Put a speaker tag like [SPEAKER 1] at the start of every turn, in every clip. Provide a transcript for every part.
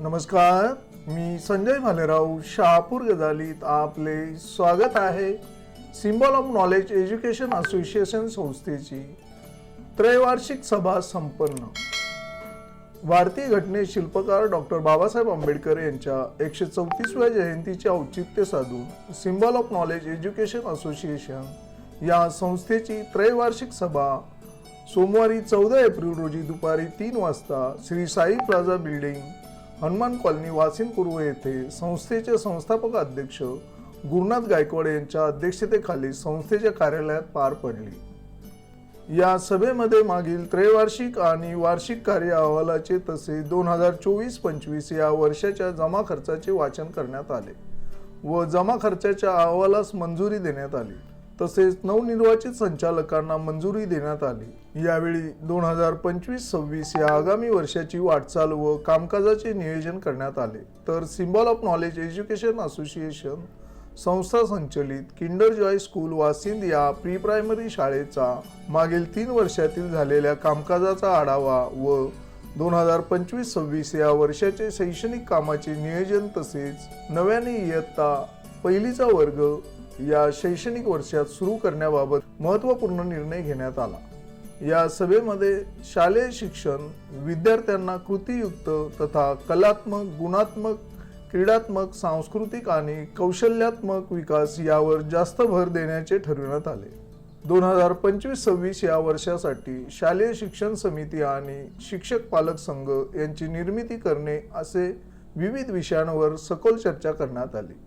[SPEAKER 1] नमस्कार मी संजय भालेराव शहापूर गजालीत आपले स्वागत आहे symbol of knowledge education association संस्थेची. त्रैवार्षिक सभा संपन्न. भारतीय घटने शिल्पकार डॉक्टर बाबासाहेब आंबेडकर यांच्या एकशे चौतीसव्या जयंतीचे औचित्य साधून symbol of knowledge education association या संस्थेची त्रैवार्षिक सभा सोमवारी चौदा एप्रिल रोजी दुपारी तीन वाजता Shri Sai plaza building Hanuman colony Vasin पूर्व येथे संस्थेचे संस्थापक अध्यक्ष गुरुनाथ गायकवाड यांच्या अध्यक्षतेखाली संस्थेच्या कार्यालयात पार पडली. या सभेमध्ये मागील त्रैवार्षिक आणि वार्षिक कार्य अहवालाचे तसे दोन हजार चोवीस पंचवीस या वर्षाच्या जमा खर्चाचे वाचन करण्यात आले व जमा खर्चाच्या अहवालास मंजुरी देण्यात आली. तसेच नवनिर्वाचित संचालकांना मंजुरी देण्यात आली. यावेळी दोन हजार पंचवीस सव्वीस या आगामी वर्षाची वाटचाल व कामकाजाचे नियोजन करण्यात आले. तर symbol of knowledge education association संस्था संचलित किंडर जॉय स्कूल वासिंद या प्री प्रायमरी शाळेचा मागील तीन वर्षातील झालेल्या कामकाजाचा आढावा व दोन हजार पंचवीस सव्वीस या वर्षाचे शैक्षणिक कामाचे नियोजन तसेच नव्याने इयत्ता पहिलीचा वर्ग या शैक्षणिक वर्षात सुरू करण्याबाबत महत्त्वपूर्ण निर्णय घेण्यात आला. या सभेमध्ये शालेय शिक्षण विद्यार्थ्यांना कृतीयुक्त तथा कलात्मक गुणात्मक क्रीडात्मक सांस्कृतिक आणि कौशल्यात्मक विकास यावर जास्त भर देण्याचे ठरविण्यात आले. दोन हजार पंचवीस सव्वीस या वर्षासाठी शालेय शिक्षण समिती आणि शिक्षक पालक संघ यांची निर्मिती करणे असे विविध विषयांवर सखोल चर्चा करण्यात आली.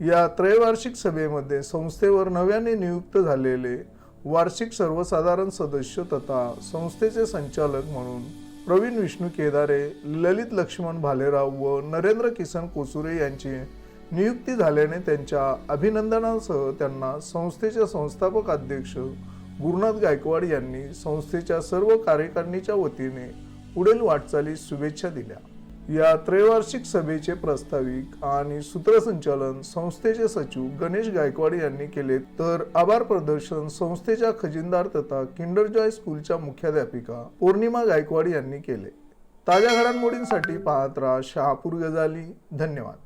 [SPEAKER 1] या त्रैवार्षिक सभेमध्ये संस्थेवर नव्याने नियुक्त झालेले वार्षिक सर्वसाधारण सदस्य तथा संस्थेचे संचालक म्हणून प्रवीण विष्णू केदारे ललित लक्ष्मण भालेराव व नरेंद्र किसन कोसुरे यांची नियुक्ती झाल्याने त्यांच्या अभिनंदनासह त्यांना संस्थेचे संस्थापक अध्यक्ष गुरुनाथ गायकवाड यांनी संस्थेच्या सर्व कार्यकारिणीच्या वतीने पुढील वाटचालीस शुभेच्छा दिल्या. या त्रैवार्षिक सभेचे प्रास्ताविक आणि सूत्रसंचालन संस्थेचे सचिव गणेश गायकवाड यांनी केले. तर आभार प्रदर्शन संस्थेच्या खजिनदार तथा किंडर जॉय स्कूलच्या मुख्याध्यापिका पौर्णिमा गायकवाड यांनी केले. ताज्या घडामोडींसाठी पाहत राहा शहापूर गजाली. धन्यवाद.